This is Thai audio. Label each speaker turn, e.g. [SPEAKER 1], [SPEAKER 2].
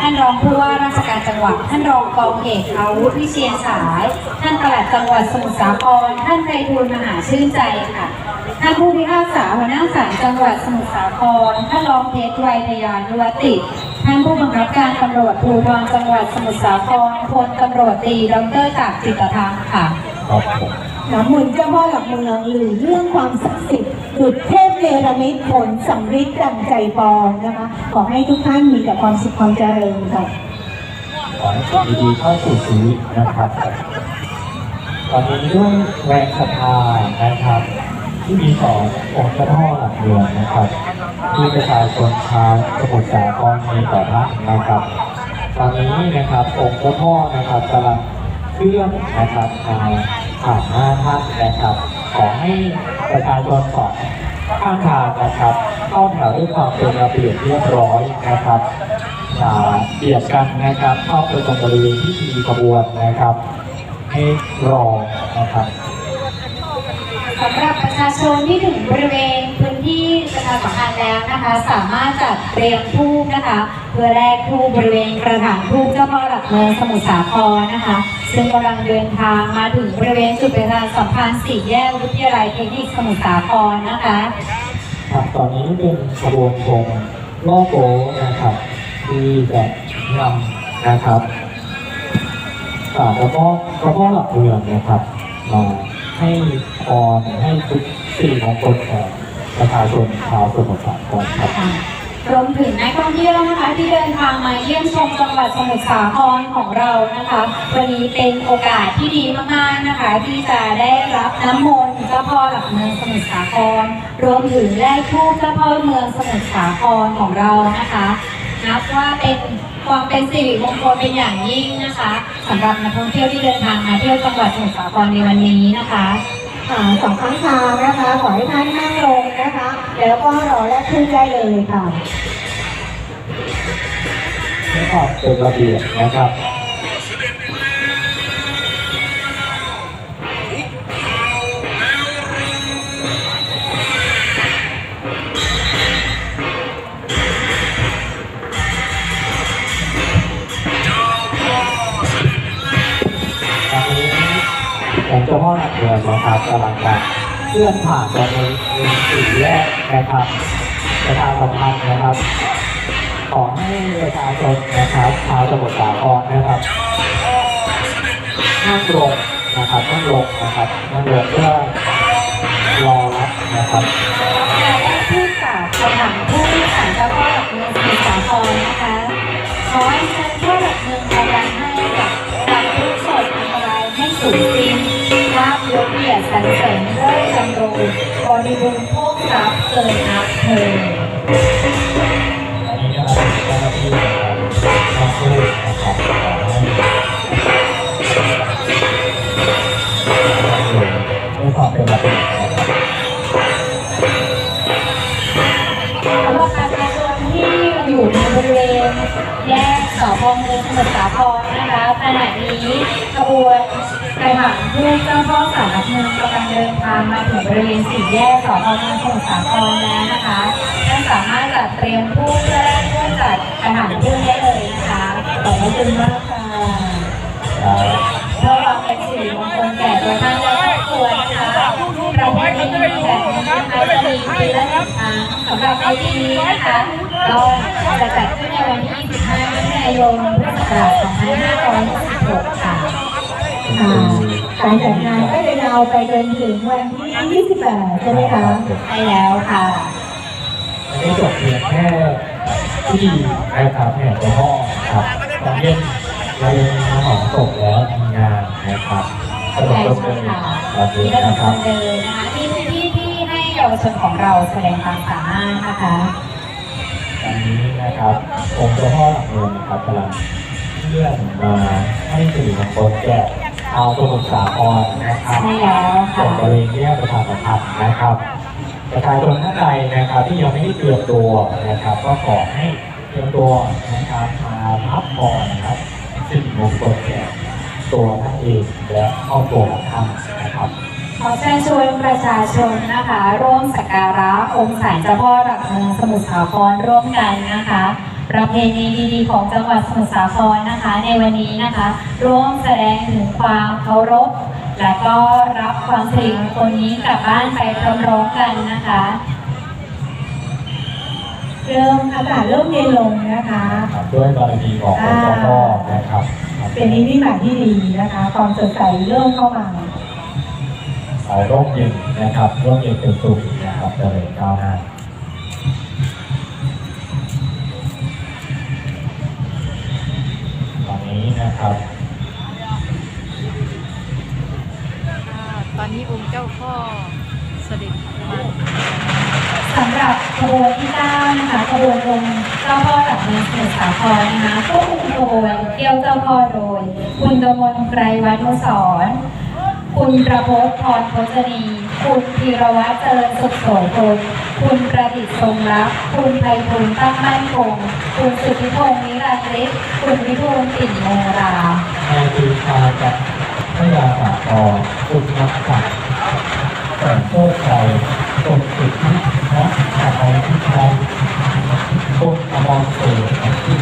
[SPEAKER 1] ท่านรองผู้ว่าราชการจังหวัด ท่านรองกองเอกอาวุธวิเชียนสาย ท่านปลัดจังหวัดสมุทรสาคร ท่านไพฑูรย์มหาชื่นใจค่ะ ท่านผู้พิพากษาหัวหน้าศาลจังหวัดสมุทรสาคร ท่านรองเพชรไวยทยานุวติ ท่านผู้บังคับการตำรวจภูธรจังหวัดสมุทรสาครพลตำรวจตรีดรจากจิตรธรรมค่ะ
[SPEAKER 2] ครับผม
[SPEAKER 3] หนำมนต์เจ้าพ่อหลักเมืองหรือเรื่องความศักดิ์สิทธิ์จุดเทพ เนรมิตผลสำริดดังใจปองนะคะ ขอให้ทุกท่านมีแต่ความสุขความเจริญค่ะ
[SPEAKER 2] ขอให้สิ่งดีๆเข้าสู่ชีวิตนะครับ ตอนนี้ด้วยแรงศรัทธานะครับ ที่มีต่อองค์เจ้าพ่อหลักเมืองนะครับ ที่ประชาชนชาวสมุทรสาครมีต่อท่านนะครับ ตอนนี้นะครับองค์เจ้าพ่อนะครับกำลังเคลื่อนนะครับมาผ่านหน้าท่านนะครับ ขอให้ประชาชนสอง ข้างทางนะครับเข้าแถวด้วยความเป็นระเบียบเรียบร้อยนะครับอย่าเบียดกันนะครับเข้าไปตรงบริเวณที่มีขบวนนะครับ ให้รอนะครับ
[SPEAKER 1] สำหรับประชาชนที่ถึงบริเวณาสัมพันธ์แล้วนะคะ สามารถจัดเตรียมทูบนะคะ เพื่อแลกทูบบริเวณกระถางทูบเจ้าพ่อหลักเมืองสมุทรสาครนะคะ ซึ่งกำลังเดินทางมาถึงบริเวณจุดประชาสัมพันธ์สี่แยกวิทยาลัยเทคนิคสมุทรสาครนะคะ
[SPEAKER 2] ครับตอนนี้เป็นขบวนธงโลโก้นะครับที่จะนำนะครับสารกระเพาะกระเพาะหลักเมืองนะครับมาให้พรให้ทุกสิ่งของคนแก่ ประชาชนชาวสมุทรสาครครับ
[SPEAKER 1] รวมถึงนักท่องเที่ยวนะคะที่เดินทางมาเยี่ยมชมจังหวัดสมุทรสาครของเรานะคะ วันนี้เป็นโอกาสที่ดีมากๆนะคะ ที่จะได้รับน้ำมนต์เจ้าพ่อหลักเมืองสมุทรสาคร รวมถึงแลกทูปเจ้าพ่อเมืองสมุทรสาครของเรานะคะนับว่าเป็นความเป็นสิริมงคลเป็นอย่างยิ่งนะคะสำหรับนักท่องเที่ยวที่เดินทางมาเที่ยวจังหวัดสมุทรสาครในวันนี้นะคะ
[SPEAKER 3] อ่าสองข้างทางนะคะ ขอให้ท่านนั่งลงนะคะ แล้วก็รอแลกขึ้นได้เลยค่ะ
[SPEAKER 2] ให้ออกเป็นระเบียบนะครับตอนนี้ผมเจ้าพ่อหลักเมือนะครับกำลังจะ เคลื่อนผ่านบรงนี้สี่แยกนะครับประชาสัมพันธ์นะครับ ขอให้ประชาชนนะครับชาวสมุทรสาครนะครับนั่งลงนะครับนั่งลงนะครับนั่งลงเพื่อรอรับนะครับ
[SPEAKER 1] รเสริญเลิศจำรงบริบูรณ์โภคทรัพย์เกินอั
[SPEAKER 2] พเธ
[SPEAKER 1] อ เมืองสมุทรสาครนะคะขณะนี้ขบวนกระถางทูปเจ้าพ่อสารหลักเมืองกำลังเดินทางมาถึงบริเวณสี่แยกสพเมืองสมุทรสาครแล้วนะคะท่านสามารถจัดเตรียมผู้เพื่อแลกเพื่อจัดกระถางทูปได้เลยนะคะขอบคุณมากค่ะ นะคะจะมีปีละหนึ่งคะสำหรับในปีนี้นะคะก็จะจัดขึ้นในวันที่ 25มิถุนายนพุทธศักราช2566ค่ะ
[SPEAKER 3] อ่าการจัดงานก็จะยาวไปจนถึงวันที่28ใช่ไหมคะ
[SPEAKER 1] ใช่แล้วค่ะ
[SPEAKER 2] อันนี้จบเพียงแค่ที่ดีนะครับแห่งพ่อครับตอนเย็นเรายังมีหอมศพแล้วมีงานนะครับสนุก
[SPEAKER 1] ใช่
[SPEAKER 2] สนุก
[SPEAKER 1] ใช่ค่ะ
[SPEAKER 2] แบบนี้
[SPEAKER 1] นี่ก็
[SPEAKER 2] นะค
[SPEAKER 1] เป็
[SPEAKER 2] รับ
[SPEAKER 1] วชนของเราแสดงความสามารถนะคะ
[SPEAKER 2] ตอนนี้นะครับองค์เจ้าพ่อหลักเมืองนะครับกำลังเคลื่อนมาให้สื่อมวลชนแก่ชาวสมุทรสาครนะครับ
[SPEAKER 1] ใช่แล้วค่ะ
[SPEAKER 2] ส่งบริเวณแยกประชาสัมพันธ์นะครับประชาชนท่านใดนะครับ ที่ยังไม่ได้เตรียมตัวนะครับ ก็ขอให้เตรียมตัวนะครับมารับพรนะครับสิ่งมงคลแก่ตัวท่านเองและครอบครัวของท่านนะครับ
[SPEAKER 1] ขอเชิญชวนประชาชนนะคะ ร่วมสักการะองค์ศาลเจ้าพ่อหลักเมืองสมุทรสาครร่วมกันนะคะ ประเพณีดีๆของจังหวัดสมุทรสาครนะคะ ในวันนี้นะคะ ร่วมแสดงถึงความเคารพ และก็รับความสิริมงคลนี้กลับบ้านไปพร้อมๆกันนะคะ
[SPEAKER 3] เริ่มอากาศเริ่มเย็นลงนะคะ
[SPEAKER 2] ครับด้วยบารมีของหลวงพ่อพ่อนะครับ
[SPEAKER 3] เป็นนิมิตหมายที่ดีนะคะ ความสดใสเริ่มเข้ามา
[SPEAKER 2] สาย ร่มเย็นนะครับร่มเย็นเป็นสุขนะครับเจริญก้าวหน้าตอนนี้นะครับ
[SPEAKER 4] ตอนนี้องค์เจ้าพ่อเสด็จมา
[SPEAKER 1] สำหรับขบวนที่9นะคะขบวนองค์เจ้าพ่อหลักเมืองสมุทรสาครนะคะควบคุมขบวนเที่ยวเจ้าพ่อโดย คุณกมลไกรวัฒนสรณ์ คุณประพจน์พรพจนี คุณธีรวัตรเจริญสุขโสพลคุณประดิษฐ์ทรงรัก คุณไพฑูรย์ตั้งมั่นคง คุณสุทธิพงศ์นิรันดร์ฤทธิ์คุณวิทูลปิ่นโมรา
[SPEAKER 2] นายปีชากับพระยาสาครคุณนักขัดแต่โชคชัยกรมสิทธิและอาภัยพิชัยคุณอมรเสถีที่